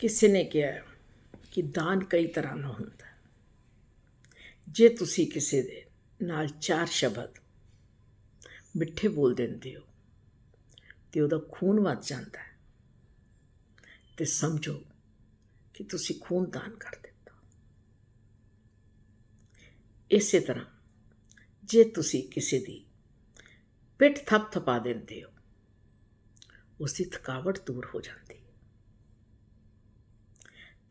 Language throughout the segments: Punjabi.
ਕਿਸੇ ਨੇ ਕਿਹਾ ਕਿ ਦਾਨ ਕਈ ਤਰ੍ਹਾਂ ਦਾ ਹੁੰਦਾ ਜੇ ਤੁਸੀਂ ਕਿਸੇ ਦੇ ਨਾਲ ਚਾਰ ਸ਼ਬਦ ਮਿੱਠੇ ਬੋਲ ਦਿੰਦੇ ਹੋ, ਤੇ ਉਹਦਾ ਖੂਨ ਵੱਧ ਜਾਂਦਾ ਹੈ, ਤੇ ਸਮਝੋ ਕਿ ਤੁਸੀਂ ਖੂਨ ਦਾਨ ਕਰ ਦਿੱਤਾ। ਇਸੇ ਤਰ੍ਹਾਂ ਜੇ ਤੁਸੀਂ ਕਿਸੇ ਦੀ ਪਿੱਠ ਥੱਪ ਥਪਾ ਦਿੰਦੇ ਹੋ, ਉਸ ਦੀ ਥਕਾਵਟ ਦੂਰ ਹੋ ਜਾਂਦੀ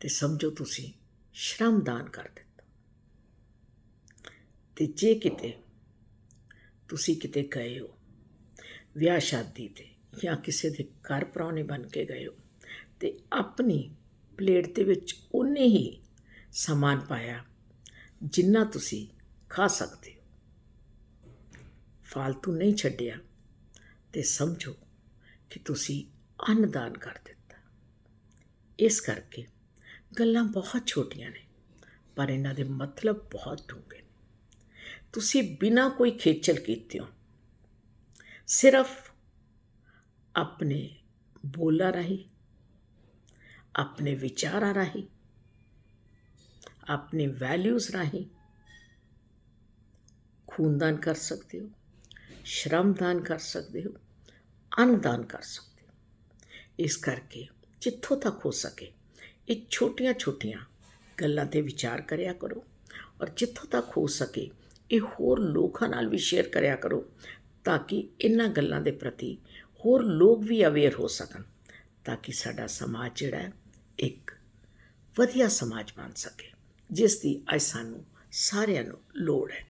ਤੇ ਸਮਝੋ ਤੁਸੀਂ ਸ਼ਰਮ ਦਾਨ ਕਰ ਦਿੱਤਾ। ਤੇ ਜੇ ਕਿਤੇ ਤੁਸੀਂ ਕਿਤੇ ਗਏ ਹੋ, ਵਿਆਹ ਸ਼ਾਦੀ ਤੇ ਜਾਂ ਕਿਸੇ ਦੇ ਘਰ ਪ੍ਰਾਹੁਣੇ ਬਣ ਕੇ ਗਏ ਹੋ, ਤੇ ਆਪਣੀ ਪਲੇਟ ਦੇ ਵਿੱਚ ਉਨੇ ਹੀ ਸਮਾਨ ਪਾਇਆ ਜਿੰਨਾ ਤੁਸੀਂ ਖਾ ਸਕਦੇ ਹੋ। ਫालतू ਨਹੀਂ ਛੱਡਿਆ ਤੇ ਸਮਝੋ ਕਿ ਤੁਸੀਂ ਅੰਨਦਾਨ ਕਰ ਦਿੱਤਾ। ਇਸ ਕਰਕੇ ਗੱਲਾਂ ਬਹੁਤ ਛੋਟੀਆਂ ਨੇ, ਪਰ ਇਹਨਾਂ ਦੇ ਮਤਲਬ ਬਹੁਤ ਡੂੰਘੇ ਨੇ। ਤੁਸੀਂ ਬਿਨਾਂ ਕੋਈ ਖੇਚਲ ਕੀਤੇ ਹੋ। ਸਿਰਫ ਆਪਣੇ ਬੋਲਾਂ ਰਾਹੀਂ, ਆਪਣੇ ਵਿਚਾਰਾਂ ਰਾਹੀਂ, ਆਪਣੇ ਵੈਲਿਊਜ਼ ਰਾਹੀਂ ਖੂਨਦਾਨ ਕਰ ਸਕਦੇ ਹੋ, ਸ਼ਰਮਦਾਨ ਕਰ ਸਕਦੇ ਹੋ, ਅੰਨਦਾਨ ਕਰ ਸਕਦੇ ਹੋ। ਇਸ ਕਰਕੇ ਜਿੱਥੋਂ ਤੱਕ ਹੋ ਸਕੇ ਇਹ ਛੋਟੀਆਂ ਛੋਟੀਆਂ ਗੱਲਾਂ ਤੇ ਵਿਚਾਰ ਕਰਿਆ ਕਰੋ ਔਰ ਜਿੱਥੋਂ ਤੱਕ ਹੋ ਸਕੇ ਇਹ ਹੋਰ ਲੋਕਾਂ ਨਾਲ ਵੀ ਸ਼ੇਅਰ ਕਰਿਆ ਕਰੋ ਤਾਂ ਕਿ ਇਹਨਾਂ ਗੱਲਾਂ ਦੇ ਪ੍ਰਤੀ ਹੋਰ ਲੋਕ ਵੀ ਅਵੇਅਰ ਹੋ ਸਕਣ, ਤਾਂ ਕਿ ਸਾਡਾ ਸਮਾਜ ਜਿਹੜਾ ਹੈ, ਇੱਕ ਵਧੀਆ ਸਮਾਜ ਬਣ ਸਕੇ, ਜਿਸ ਦੀ ਅੱਜ ਸਾਨੂੰ ਸਾਰਿਆਂ ਨੂੰ ਲੋੜ ਹੈ।